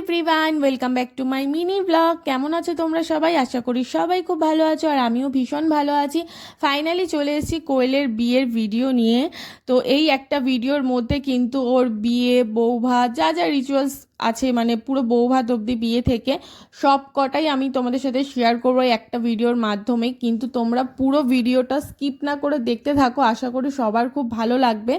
Everyone welcome back to my mini blog কেমন আছো তোমরা সবাই? আশা করি সবাই খুব ভালো আছো আর আমিও ভীষণ ভালো আছি। ফাইনালি চলে এসেছি কোয়েলের বিয়ের ভিডিও নিয়ে। তো এই একটা ভিডিওর মধ্যে কিন্তু ওর বিয়ে বৌভাত যা যা রিচুয়ালস আছে মানে পুরো বৌভাত অবধি বিয়ে থেকে সব কটাই আমি তোমাদের সাথে শেয়ার করব একটা ভিডিওর মাধ্যমে। কিন্তু তোমরা পুরো ভিডিওটা স্কিপ না করে দেখতে থাকো, আশা করি সবার খুব ভালো লাগবে।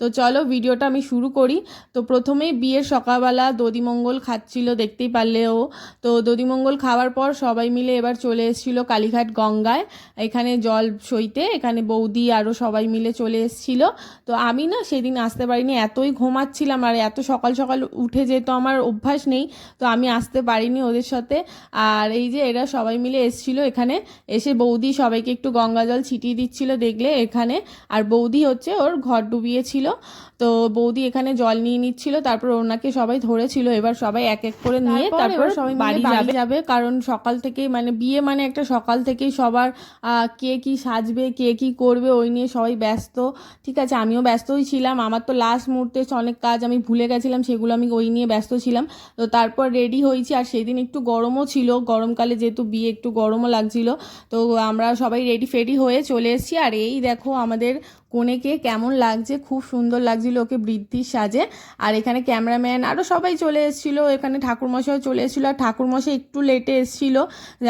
তো চলো ভিডিওটা আমি শুরু করি। তো প্রথমেই বিয়ের সকালবেলা দদিমঙ্গল খাচ্ছিল, দেখতেই পারলে ও। তো দদিমঙ্গল খাওয়ার পর সবাই মিলে এবার চলে এসেছিল কালীঘাট গঙ্গায়। এখানে জল সইতে, এখানে বৌদি আরও সবাই মিলে চলে এসেছিল। তো আমি না সেদিন আসতে পারিনি, এতই ঘুমাচ্ছিলাম আর এত সকাল সকাল উঠে যেত আমার অভ্যাস নেই, তো আমি আসতে পারিনি ওদের সাথে। আর এই যে এরা সবাই মিলে এসেছিল এখানে, এসে বৌদি সবাইকে একটু গঙ্গা জল ছিটিয়ে দিচ্ছিল দেখলে এখানে। আর বৌদি হচ্ছে ওর ঘর ডুবিয়েছিল। তো বৌদি এখানে জল নিয়ে নিচ্ছিল তারপর ওনাকে সবাই ধরেছিল এবার সবাই এক এক করে নিয়ে তারপর সবাই বাড়ি যাবে। যাবে কারণ সকাল থেকেই মানে বিয়ে মানে একটা সকাল থেকেই সবার কে কি সাজবে কে কি করবে ওই নিয়ে সবাই ব্যস্ত। ঠিক আছে আমিও ব্যস্তই ছিলাম আমার তো লাস্ট মুহূর্তে অনেক কাজ আমি ভুলে গেছিলাম সেগুলো আমি ওই নিয়ে ব্যস্ত ছিলাম। তো তারপর রেডি হয়েছি আর সেদিন একটু গরমও ছিল গরমকালে যেহেতু বিয়ে একটু গরমও লাগছিল তো আমরা সবাই রেডি ফেডি হয়ে চলে এসেছি। আর এই দেখো আমাদের কনেকে কেমন লাগছে, খুব সুন্দর লাগছিল ওকে বৃদ্ধির সাজে। আর এখানে ক্যামেরাম্যান আরও সবাই চলে এসেছিল, এখানে ঠাকুরমশাইও চলে এসেছিল। আর ঠাকুরমশাই একটু লেটে এসেছিল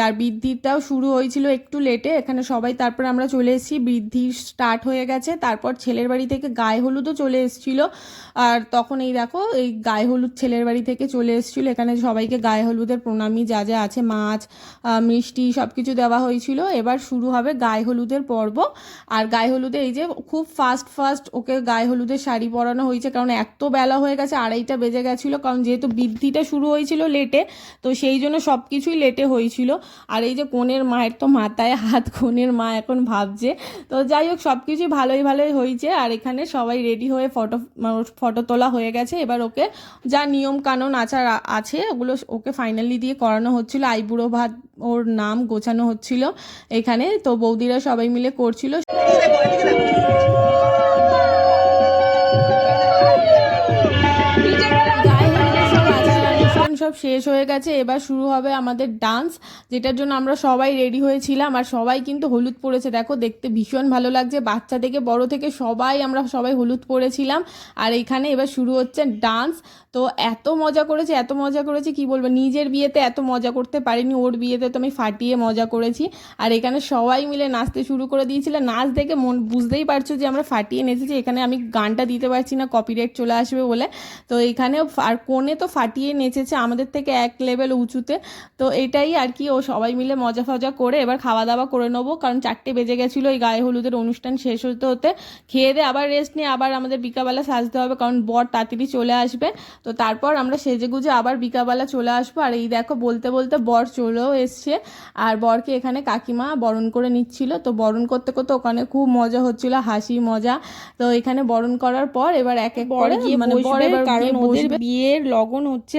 আর বৃদ্ধিটাও শুরু হয়েছিল একটু লেটে এখানে সবাই তারপর আমরা চলে এসেছি, বৃদ্ধি স্টার্ট হয়ে গেছে। তারপর ছেলের বাড়ি থেকে গায়ে হলুদও চলে এসেছিল। আর তখন এই দেখো, এই গায়ে হলুদ ছেলের বাড়ি থেকে চলে এসেছিল। এখানে সবাইকে গায়ে হলুদের প্রণামী, যা যা আছে, মাছ মিষ্টি সব কিছু দেওয়া হয়েছিল। এবার শুরু হবে গায়ে হলুদের পর্ব। আর গায়ে হলুদে এই যে খুব ফাস্ট ফাস্ট ওকে গায়ে হলুদের শাড়ি পরানো হয়েছে। কারণ এত বেলা হয়ে গেছে, আড়াইটা বেজে গেছিল। কারণ যেহেতু বৃদ্ধিটা শুরু হয়েছিল লেটে তো সেই জন্য সব কিছুই লেটে হয়েছিল। আর এই যে কনের মায়ের তো মাথায় হাত, কনের মা এখন ভাবছে। তো যাই হোক সব কিছুই ভালোই ভালোই হয়েছে। আর এখানে সবাই রেডি হয়ে ফটো ফটো তোলা হয়ে গেছে। এবার ওকে যা নিয়ম কানুন আচার আছে, ওগুলো ওকে ফাইনালি দিয়ে করানো হচ্ছিল। আইবুড়ো ভাত ওর নাম গোছানো হচ্ছিল এখানে। তো বৌদিরা সবাই মিলে করছিল। শেষ হয়ে গেছে। এবার শুরু হবে আমাদের ডান্স যেটার জন্য আমরা সবাই রেডি হয়েছিলাম। আর সবাই কিন্তু হলুদ পরেছে। দেখো, দেখতে ভীষণ ভালো লাগছে। বাচ্চা থেকে বড় থেকে সবাই আমরা সবাই হলুদ পরেছিলাম। আর এখানে এবার শুরু হচ্ছে ডান্স তো এত মজা করেছে, এত মজা করেছে, কি বলব, নিজের বিয়েতে এত মজা করতে পারিনি। ওর বিয়েতে তো আমি ফাটিয়ে মজা করেছি। আর এখানে সবাই মিলে নাচতে শুরু করে দিয়েছিল। নাচ দেখে মন, বুঝতেই পারছ যে আমরা ফাটিয়ে নেচেছি। এখানে আমি গানটা দিতে পারছি না কপিরাইট চলে আসবে বলে। তো এখানেও আর কোণে তো ফাটিয়ে নেচেছে আমাদের থেকে এক লেভেল উঁচুতে। তো এটাই আর কি ও সবাই মিলে মজা ফজা করে এবার খাওয়া দাওয়া করে নেব। কারণ চারটে বেজে গেছিল এই গায়ে হলুদের অনুষ্ঠান শেষ হতে হতে। খেয়ে দিয়ে আবার রেস্ট নিয়ে আবার আমাদের বিকাবেলা সাজতে হবে কারণ বর তাড়াতাড়ি চলে আসবে। তো তারপর আমরা সেজে গুজে আবার বিকাবেলা চলে আসব। আর এই দেখো বলতে বলতে বর চলেও এসছে। আর বরকে এখানে কাকিমা বরণ করে নিচ্ছিল। তো বরণ করতে করতে ওখানে খুব মজা হচ্ছিল হাসি মজা। তো এখানে বরণ করার পর এবার এক এক করে মানে বর এবার কারণ ওদের বিয়ের লগন হচ্ছে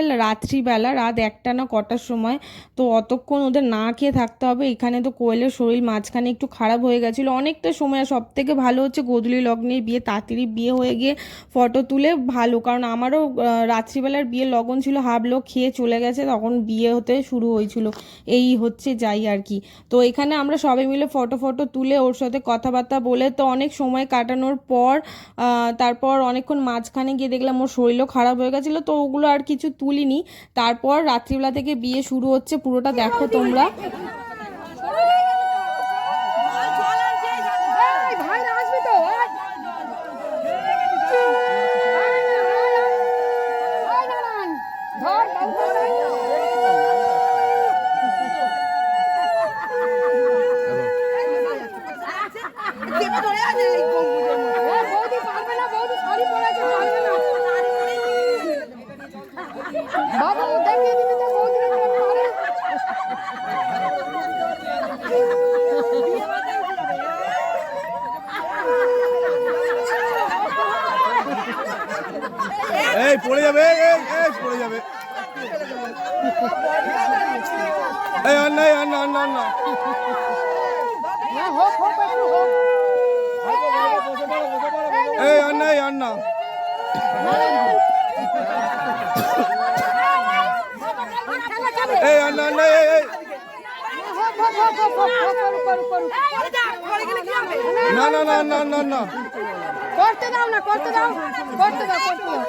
রাত্রিবেলা রাত একটা না কটার সময়। তো অতক্ষণ ওদের না খেয়ে থাকতে হবে। এখানে তো কোয়েলের শরীর মাঝখানে একটু খারাপ হয়ে গেছিল। অনেকটা সময় সব থেকে ভালো হচ্ছে গোধূলি লগ্নের বিয়ে তাড়াতাড়ি বিয়ে হয়ে গিয়ে ফটো তুলে ভালো। কারণ আমারও রাত্রিবেলার বিয়ের লগন ছিল, হাফ লোক খেয়ে চলে গেছে, তখন বিয়ে হতে শুরু হয়েছিল। এই হচ্ছে যাই আর কি। তো এখানে আমরা সবাই মিলে ফটো ফটো তুলে ওর সাথে কথাবার্তা বলে তো অনেক সময় কাটানোর পর তারপর অনেকক্ষণ মাঝখানে গিয়ে দেখলাম ওর শরীরও খারাপ হয়ে গেছিল। তো ওগুলো আর কিছু তুলিনি। তারপর রাত্রিবেলা থেকে বিয়ে শুরু হচ্ছে পুরোটা দেখো তোমরা। এই অন্য অন্য অন্য অন্য এই অন্য অন্য এই অন্য অন্য এই না না না না না না করতে দাও না করতে দাও করতে দাও করতে দাও।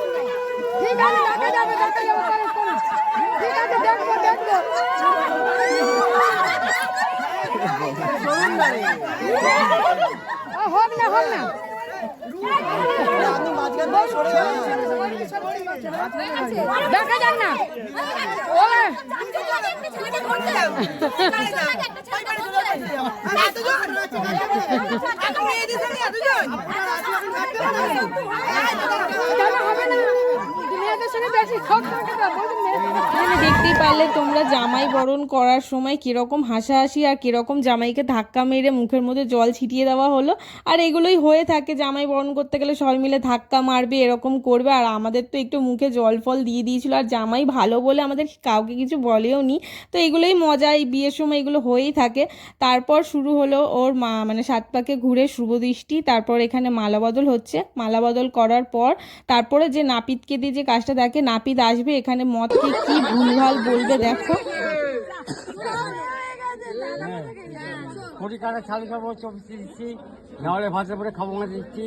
ঠিক আছে দেখা যাবে দেখা যাবে হোক না না দেখা যাক না হবে না। দেখতেই পারলে তোমরা জামাই বরণ করার সময় কীরকম হাসাহাসি আর কীরকম জামাইকে ধাক্কা মেরে মুখের মধ্যে জল ছিটিয়ে দেওয়া হলো। আর এগুলোই হয়ে থাকে জামাই বরণ করতে গেলে সবাই মিলে ধাক্কা মারবে এরকম করবে। আর আমাদের তো একটু মুখে জল ফল দিয়ে দিয়েছিল আর জামাই ভালো বলে আমাদের কাউকে কিছু বলেও নি। তো এগুলোই মজা এই বিয়ের সময় এগুলো হয়েই থাকে। তারপর শুরু হলো ওর মা মানে সাত পাকে ঘুরে শুভদৃষ্টি তারপর এখানে মালা বদল হচ্ছে। মালা বদল করার পর তারপরে যে নাপিতকে দিয়ে যে কাজটা দেখে নাপিত আসবে এখানে মদকে কি ভুলভাল বলবে দেখো কোটি টাকা ছাড় খাব চব্বিশ দিচ্ছি নাহলে ভাতের পরে খাব না দিচ্ছি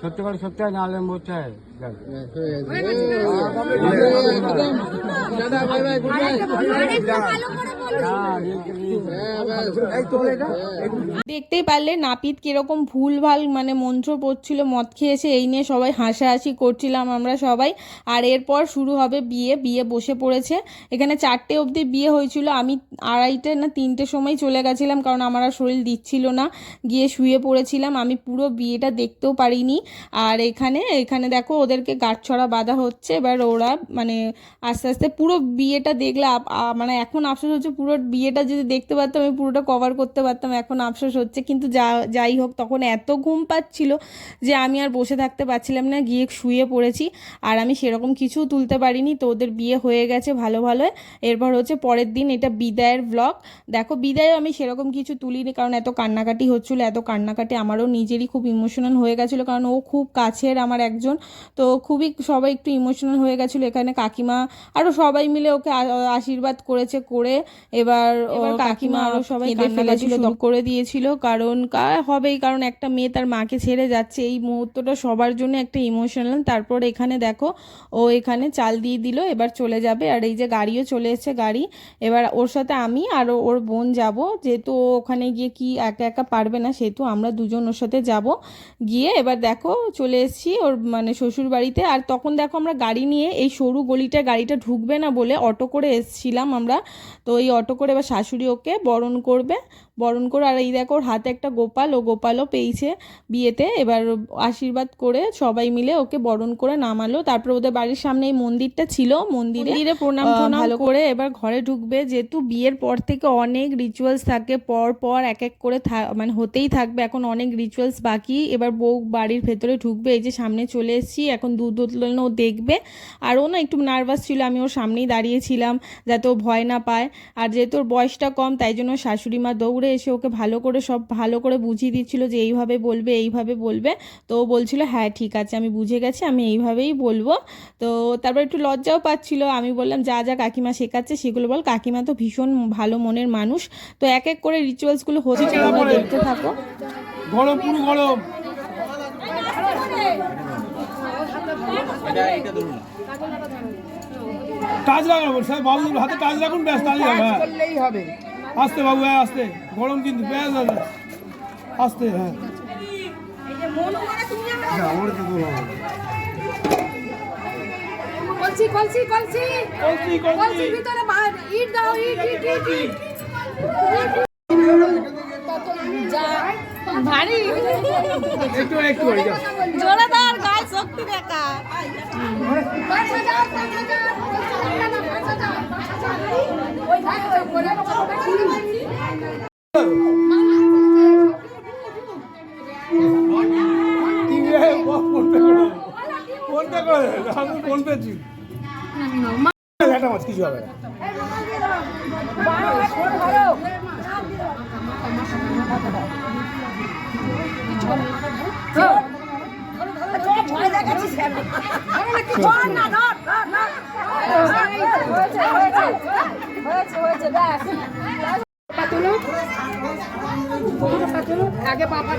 সত্যি করে সত্যি হয় নাহলে হয় দেখতেই পারলে নাপিত কীরকম ভুলভাল মানে মন্ত্র পড়ছিল মদ খেয়েছে এই নিয়ে সবাই হাসাহাসি করছিলাম আমরা সবাই। আর এরপর শুরু হবে বিয়ে বিয়ে বসে পড়েছে। এখানে চারটে অবধি বিয়ে হয়েছিল। আমি আড়াইটে না তিনটে সময় চলে গেছিলাম কারণ আমার আর শরীর দিচ্ছিল না। গিয়ে শুয়ে পড়েছিলাম। আমি পুরো বিয়েটা দেখতেও পারিনি। আর এখানে এখানে দেখো ওদেরকে গাঁটছড়া বাঁধা হচ্ছে। এবার ওরা মানে আস্তে আস্তে পুরো বিয়েটা দেখলে মানে এখন আফসোস হচ্ছে পুরো বিয়েটা যদি দেখতে পারতাম আমি পুরোটা কভার করতে পারতাম এখন আফসোস হচ্ছে। কিন্তু যা যাই হোক তখন এত ঘুম পাচ্ছিল যে আমি আর বসে থাকতে পারছিলাম না গিয়ে শুয়ে পড়েছি। আর আমি সেরকম কিছু তুলতে পারিনি তো ওদের বিয়ে হয়ে গেছে ভালো ভালো এরপর হচ্ছে পরের দিন এটা বিদায়ের ব্লগ দেখো বিদায় আমি সেরকম কিছু তুলিনি কারণ এত কান্নাকাটি হচ্ছিল এত কান্নাকাটি আমারও নিজেরই খুব ইমোশনাল হয়ে গেছিল কারণ ও খুব কাছের আমার একজন। তো খুবই সবাই একটু ইমোশনাল হয়ে গেছিল এখানে কাকিমা আরও সবাই মিলে ওকে আশীর্বাদ করেছে করে এবার এবার কাকিমা আরও সবাই কান্নাকাটি শুরু করে দিয়েছিল। কারণ হবেই কারণ একটা মেয়ে তার মাকে ছেড়ে যাচ্ছে। এই মুহূর্তটা সবার জন্য একটা ইমোশনাল তারপর এখানে দেখো ও এখানে চাল দিয়ে দিল এবার চলে যাবে। আর এই যে গাড়িও চলে এসেছে গাড়ি। এবার ওর সাথে আমি আর ওর বোন যাব। যেহেতু ও ওখানে গিয়ে কি একা একা পারবে না সেহেতু আমরা দুজন ওর সাথে যাব। গিয়ে এবার দেখো চলে এসেছি ওর মানে শ্বশুর বাড়িতে। আর তখন দেখো আমরা গাড়ি নিয়ে এই সরু গলিটা গাড়িটা ঢুকবে না বলে অটো করে এসছিলাম আমরা। তো এই অটো করে এবার শাশুড়ি ওকে বরণ করবে বরণ করে আর এই দেখো ওর হাতে একটা গোপাল ও গোপালও পেয়েছে বিয়েতে। এবার আশীর্বাদ করে সবাই মিলে ওকে বরণ করে নামালো। তারপর ওদের বাড়ির সামনে এই মন্দিরটা ছিল। মন্দিরে প্রণাম ভালো করে এবার ঘরে ঢুকবে। যেহেতু বিয়ের পর থেকে অনেক রিচুয়ালস থাকে পর পর এক এক করে থা- মানে হতেই থাকবে। এখন অনেক রিচুয়ালস বাকি। এবার বউ বাড়ির ভেতরে ঢুকবে। এই যে সামনে চলে এসেছি। এখন দুধ উতলানো ও দেখবে। আর ও না একটু নার্ভাস ছিল। আমি ওর সামনেই দাঁড়িয়েছিলাম যাতে ও ভয় না পায়। আর যেহেতু ওর বয়সটা কম তাই জন্য শাশুড়ি মা দৌড়ে এসে ওকে ভালো করে সব ভালো করে বুঝিয়ে দিচ্ছিল যে এইভাবে বলবে এইভাবে বলবে। তো ও বলছিল হ্যাঁ ঠিক আছে আমি বুঝে গেছি আমি এইভাবেই বলব। তো তারপর একটু লজ্জাও পাচ্ছিল। আমি বললাম যা যা কাকিমা শেখাচ্ছে সেগুলো বল। কাকিমা তো ভীষণ ভালো মনের মানুষ। তো এক এক করে রিচুয়ালসগুলো হচ্ছে তোমরা দেখতে থাকো। গরম পুরো গরম। টাচ লাগানো স্যার বাবু হাতে টাচ রাখুন ব্যাস তাহলে হবে হ্যাঁ। করলেই হবে। আস্তে বাবু হ্যাঁ আস্তে। গরম কিন্তু ব্যাস, ব্যাস। আস্তে হ্যাঁ। কলসি কলসি কলসি। কলসি কলসি। ভিতরে ইট দাও ইট ইট ইট ইট। ভারী। একটু একটু হয়ে যাও গায়ে শক্তি দেখা ওই ভাই ওই করে কি রে ফোন পে করো ফোন পে করো আমি ফোন মাছ কিছু হবে না তোলো আগে পাপা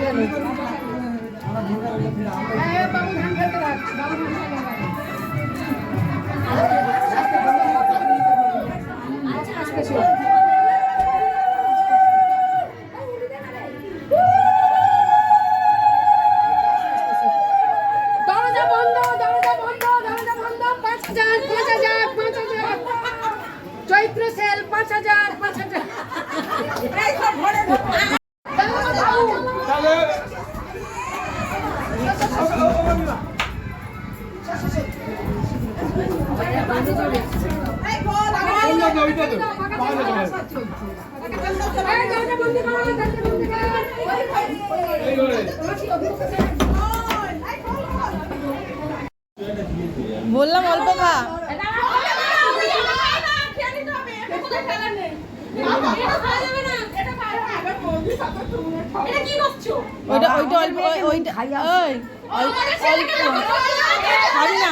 বললাম অল্প খা। ওইটা ওইটা অল্প অল্প খাবি না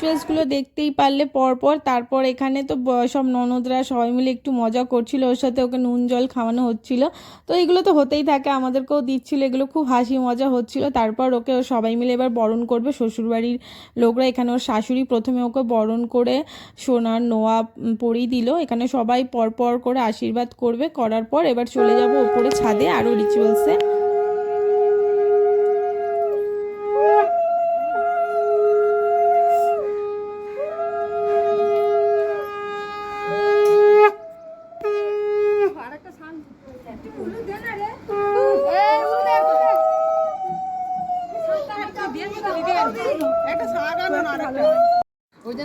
রিচুয়ালসগুলো দেখতেই পারলে পরপর। তারপর এখানে তো সব ননদরা সবাই মিলে একটু মজা করছিল। ওর সাথে ওকে নুন জল খাওয়ানো হচ্ছিল। তো এগুলো তো হতেই থাকে, আমাদেরকেও দিচ্ছিল। এগুলো খুব হাসি মজা হচ্ছিল। তারপর ওকে সবাই মিলে এবার বরণ করবে। শ্বশুরবাড়ির লোকরা এখানে ওর শাশুড়ি প্রথমে ওকে বরণ করে সোনার নোয়া পরিয়ে দিল। এখানে সবাই পরপর করে আশীর্বাদ করবে। করার পর এবার চলে যাব ওপরে ছাদে আরও রিচুয়ালসে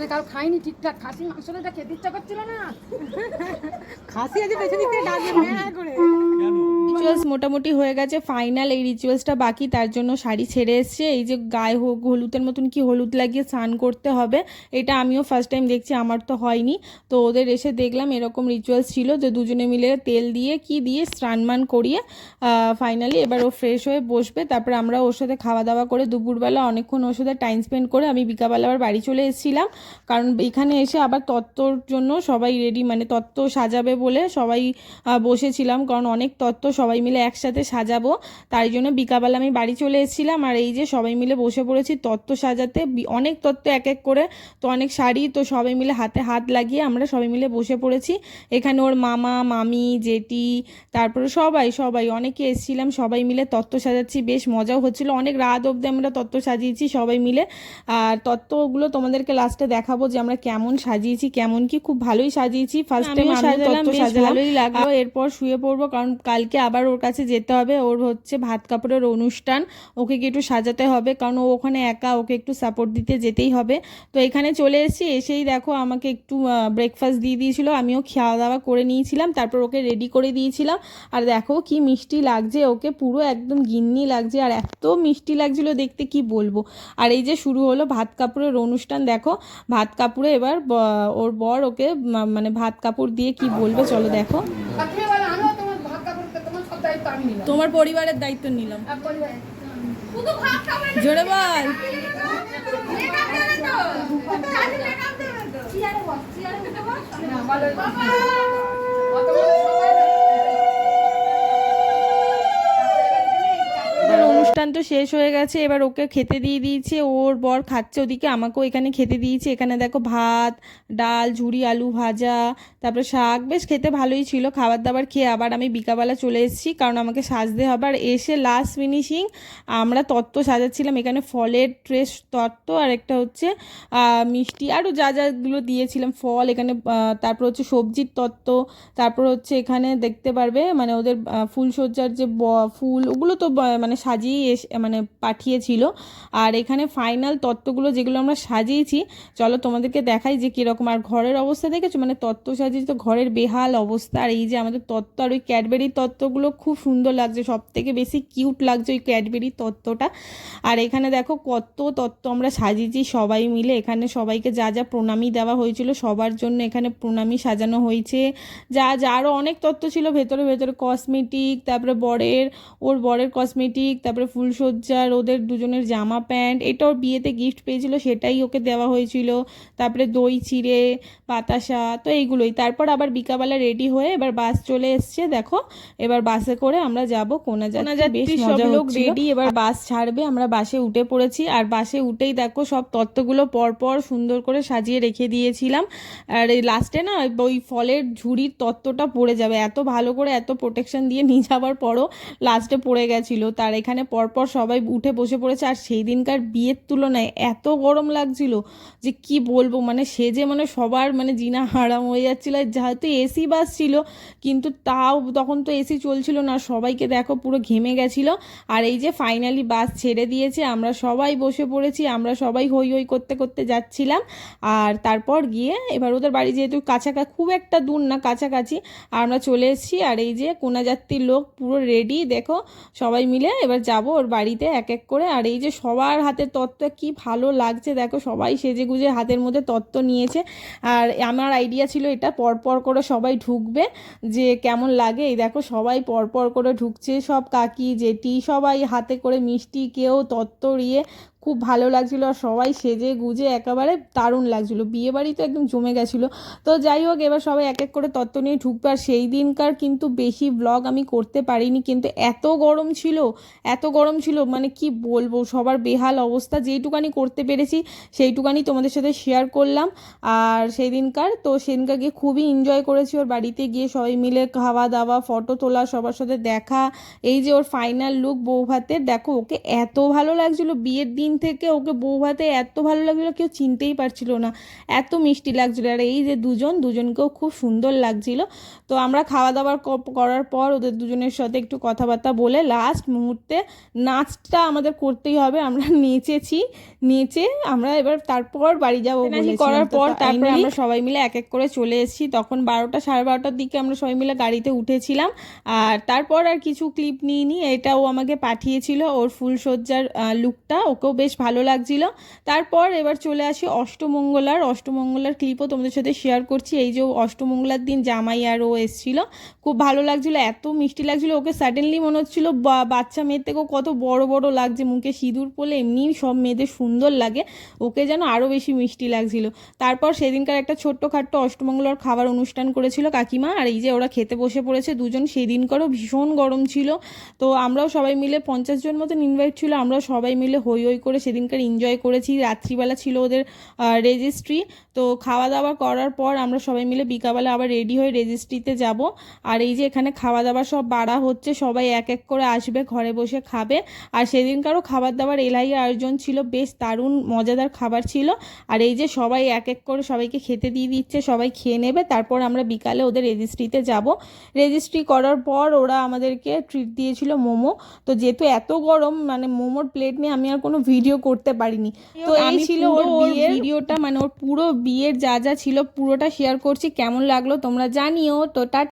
কাল কারও খাইনি ঠিকঠাক। খাসি মাংসটা খেতে ইচ্ছা করছিল না। রিচুয়ালস মোটামুটি হয়ে গেছে ফাইনাল এই রিচুয়ালসটা বাকি, তার জন্য শাড়ি ছেড়ে এসছে। এই যে গায়ে হোক হলুদের মতন কি হলুদ লাগিয়ে স্নান করতে হবে, এটা আমিও ফার্স্ট টাইম দেখছি, আমার তো হয়নি। তো ওদের এসে দেখলাম এরকম রিচুয়ালস ছিল যে দুজনে মিলে তেল দিয়ে, কি দিয়ে স্নানমান করিয়ে ফাইনালি এবার ও ফ্রেশ হয়ে বসবে। তারপর আমরা ওর সাথে খাওয়া দাওয়া করে দুপুরবেলা অনেকক্ষণ ওর সাথে টাইম স্পেন্ড করে আমি বিকালবেলা আবার বাড়ি চলে এসেছিলাম। কারণ এখানে এসে আবার তত্ত্বর জন্য সবাই রেডি মানে তত্ত্ব সাজাবে বলে সবাই বসেছিলাম। কারণ অনেক তত্ত্ব সবাই মিলে একসাথে সাজাবো। তাই জন্য বিকালবেলা আমি বাড়ি চলে এসেছিলাম। আর এই যে সবাই মিলে বসে পড়েছি তত্ত্ব সাজাতে। অনেক তত্ত্ব এক এক করে তো অনেক শাড়ি তো সবাই মিলে হাতে হাত লাগিয়ে আমরা সবাই মিলে বসে পড়েছি। এখানে ওর মামা মামি জেঠি তারপরে সবাই সবাই অনেকে এসেছিলাম সবাই মিলে তত্ত্ব সাজাচ্ছি। বেশ মজাও হচ্ছিল। অনেক রাত অবধি আমরা তত্ত্ব সাজিয়েছি সবাই মিলে। আর তত্ত্বগুলো তোমাদেরকে লাস্টে দেখাবো যে আমরা কেমন সাজিয়েছি কেমন কি খুব ভালোই সাজিয়েছি। ফার্স্ট টাইম সাজালাম ভালোই লাগল। এরপর শুয়ে পড়ব কারণ কালকে আবার ওর কাছে যেতে হবে। ওর হচ্ছে ভাত কাপড়ের অনুষ্ঠান। ওকে কি একটু সাজাতে হবে কারণ ও ওখানে একা, ওকে একটু সাপোর্ট দিতে যেতেই হবে। তো এখানে চলে এসেছি, এসেই দেখো আমাকে একটু ব্রেকফাস্ট দিয়ে দিয়েছিলো। আমিও খাওয়া দাওয়া করে নিয়েছিলাম, তারপর ওকে রেডি করে দিয়েছিলাম। আর দেখো কি মিষ্টি লাগছে, ওকে পুরো একদম গিন্নি লাগছে। আর এত মিষ্টি লাগছিল দেখতে, কি বলব? আর এই যে শুরু হলো ভাত কাপড়ের অনুষ্ঠান, দেখো। ভাত কাপড়ে এবার ওর বর ওকে মানে ভাত কাপড় দিয়ে কি বলবে, চলো দেখো রাত্রিবেলা আমিও তোমার ভাত কাপড় তোমার সব দায়িত্ব আমি নিলাম। তোমার পরিবারের দায়িত্ব নিলাম। জোরে বল। বস অনুষ্ঠান তো শেষ হয়ে গেছে, এবার ওকে খেতে দিয়ে দিয়েছে, ওর বর খাচ্ছে ওদিকে, আমাকেও এখানে খেতে দিয়েছে, এখানে দেখো ভাত, ডাল, ঝুড়ি, আলু ভাজা, তারপরে শাক, বেশ খেতে ভালোই ছিল খাবার দাবার খেয়ে আবার আমি বিকাবেলা চলে এসেছি, কারণ আমাকে সাজতে হবে, আর এসে লাস্ট ফিনিশিং আমরা তত্ত্ব সাজাচ্ছিলাম, এখানে ফলের ট্রেস তত্ত্ব, আর একটা হচ্ছে মিষ্টি, আরও যা যাগুলো দিয়েছিলাম, ফল, এখানে তারপর হচ্ছে সবজির তত্ত্ব, তারপর হচ্ছে এখানে দেখতে পারবে মানে ওদের ফুলসজ্জার যে ফুল, ওগুলো তো মানে সাজিয়ে এস- মানে পাঠিয়েছিল। আর এখানে ফাইনাল তত্ত্বগুলো যেগুলো আমরা সাজিয়েছি, চলো তোমাদেরকে দেখাই যে কীরকম। আর ঘরের অবস্থা দেখেছ? মানে তত্ত্ব সাজিয়েছি তো ঘরের বেহাল অবস্থা। আর এই যে আমাদের তত্ত্ব আর ওই ক্যাডবেরি তত্ত্বগুলো খুব সুন্দর লাগছে সব থেকে বেশি কিউট লাগছে ওই ক্যাডবেরি তত্ত্বটা। আর এখানে দেখো কত তত্ত্ব আমরা সাজিয়েছি সবাই মিলে। এখানে সবাইকে যা যা প্রণামী দেওয়া হয়েছিল, সবার জন্য এখানে প্রণামী সাজানো হয়েছে। যা যা আরও অনেক তত্ত্ব ছিল, ভেতরে ভেতরে কসমেটিক তারপরে বরের, ওর বরের কসমেটিক তারপরে ফুলসজ্জার ওদের দুজনের জামা প্যান্ট এটা ওর বিয়েতে গিফট পেয়েছিল সেটাই ওকে দেওয়া হয়েছিল। তারপরে দই চিড়ে বাতাসা তো এইগুলোই। তারপর আবার বিকাবেলা রেডি হয়ে এবার বাস চলে এসছে দেখো। এবার বাসে করে আমরা যাব কোনা যাত্রী বেশ সব লোক রেডি এবার বাস ছাড়বে আমরা বাসে উঠে পড়েছি। আর বাসে উঠেই দেখো সব তত্ত্বগুলো পরপর সুন্দর করে সাজিয়ে রেখে দিয়েছিলাম। আর এই লাস্টে না ওই ফলের ঝুড়ির তত্ত্বটা পড়ে যাবে। এত ভালো করে এত প্রোটেকশন দিয়ে নিয়ে যাওয়ার পরও লাস্টে পড়ে গেছিল। তার এখানে পরপর সবাই উঠে বসে পড়েছে। আর সেই দিনকার বিয়ের তুলনায় এত গরম লাগছিল যে কি বলব মানে সেজে মানে সবার মানে জিনা হারাম হয়ে যাচ্ছিল। আর যেহেতু এসি বাস ছিল, কিন্তু তাও তখন তো এসি চলছিল না, সবাইকে দেখো পুরো ঘেমে গেছিল। আর এই যে ফাইনালি বাস ছেড়ে দিয়েছে, আমরা সবাই বসে পড়েছি, আমরা সবাই হই হই করতে করতে যাচ্ছিলাম। আর তারপর গিয়ে এবার ওদের বাড়ি যেহেতু কাছাকাছি খুব একটা দূর না, কাছাকাছি আর আমরা চলে এসেছি। আর এই যে কোনা যাত্রীর লোক পুরো রেডি দেখো সবাই মিলে এবার যাব ওর বাড়িতে এক এক করে। আর এই যে সবার হাতে তত্ত্ব, কি ভালো লাগছে দেখো, সবাই সেজে গুজে হাতের মধ্যে তত্ত্ব নিয়েছে। আর আমার আইডিয়া ছিল এটা, পরপর করে সবাই ঢুকবে, যে কেমন লাগে। এই দেখো, সবাই পরপর করে ঢুকছে, সব কাকি জেটি সবাই হাতে করে মিষ্টি, কেউ তত্ত্ব ইয়ে খুব ভালো লাগছিল আর সবাই সেজে গুজে একেবারে দারুণ লাগছিল। বিয়ে বাড়ি তো একদম জমে গেছিল। তো যাই হোক, এবার সবাই এক এক করে তত্ত্ব নিয়ে ঢুকবে। আর সেই দিনকার কিন্তু বেশি ব্লগ আমি করতে পারিনি, কিন্তু এত গরম ছিল, এত গরম ছিল মানে কি বলব, সবার বেহাল অবস্থা। যেইটুকানি করতে পেরেছি, সেইটুকানি তোমাদের সাথে শেয়ার করলাম। আর সেই দিনকার, তো সেদিনকার গিয়ে খুবই এনজয় করেছি। ওর বাড়িতে গিয়ে সবাই মিলে খাওয়া দাওয়া ফটো তোলা, সবার সাথে দেখা। এই যে ওর ফাইনাল লুক বউ ভাতের দেখো ওকে এত ভালো লাগছিল। বিয়ের দিন থেকে ওকে বউ ভাতে এত ভালো লাগছিল কেউ চিনতেই পারছিল না। এত মিষ্টি লাগছিল। আর এই যে দুজন দুজনকেও খুব সুন্দর লাগছিল। তো আমরা খাওয়া দাওয়া করার পর ওদের দুজনের সাথে একটু কথাবার্তা বলে লাস্ট মুহূর্তে নাচটা আমাদের করতেই হবে। আমরা নেচেছি নেচে আমরা এবার তারপর বাড়ি যাব করার পর তারপরে আমরা সবাই মিলে এক এক করে চলে এসেছি। তখন বারোটা সাড়ে বারোটার দিকে আমরা সবাই মিলে গাড়িতে উঠেছিলাম। আর তারপর আর কিছু ক্লিপ নিয়ে নিই এটাও আমাকে পাঠিয়েছিল ওর ফুলসজ্জার লুকটা ওকেও বেশ ভালো লাগছিল। তারপর এবার চলে আসি অষ্টমঙ্গলার। অষ্টমঙ্গলার ক্লিপও তোমাদের সাথে শেয়ার করছি। এই যে অষ্টমঙ্গলার দিন জামাই আর ও এসেছিল। খুব ভালো লাগছিল, এত মিষ্টি লাগছিল। ওকে সাডেনলি মনে হচ্ছিল বাচ্চা মেয়ের থেকেও কত বড় বড় লাগছে। মুখে সিঁদুর পরলে এমনিই সব মেয়েদের সুন্দর লাগে। ওকে যেন আরও বেশি মিষ্টি লাগছিল। তারপর সেদিনকার একটা ছোট্টখাট্ট অষ্টমঙ্গলার খাবার অনুষ্ঠান করেছিল কাকিমা। আর এই যে ওরা খেতে বসে পড়েছে দুজন, সেদিনকারও ভীষণ গরম ছিল। তো আমরাও সবাই মিলে পঞ্চাশ জন মতন ইনভাইট ছিল। আমরাও সবাই মিলে হই হই করে সেদিনকার এনজয় করেছি। রাত্রিবেলা ছিল ওদের রেজিস্ট্রি তো খাওয়া দাওয়া করার পর আমরা সবাই মিলে বিকাবেলা আবার রেডি হয়ে রেজিস্ট্রিতে যাব। আর এই যে এখানে খাওয়া দাওয়া সব বাড়া হচ্ছে, সবাই এক এক করে আসবে, ঘরে বসে খাবে। আর সেদিনকারও খাবার দাবার এলাই আয়োজন ছিল, বেশ দারুণ মজাদার খাবার ছিল। আর এই যে সবাই এক এক করে সবাইকে খেতে দিয়ে দিচ্ছে, সবাই খেয়ে নেবে। তারপর আমরা বিকালে ওদের রেজিস্ট্রিতে যাব। রেজিস্ট্রি করার পর ওরা আমাদেরকে ট্রিট দিয়েছিল মোমো। তো যেহেতু এত গরম মানে মোমোর প্লেট নিয়ে আমি আর কোনো ভিডিও করতে পারিনি। তো এই ছিল ওর বিয়ের ভিডিওটা মানে ওর পুরো বিয়ের যা যা ছিল পুরোটা শেয়ার করছি। কেমন লাগল তোমরা জানিও। তো টা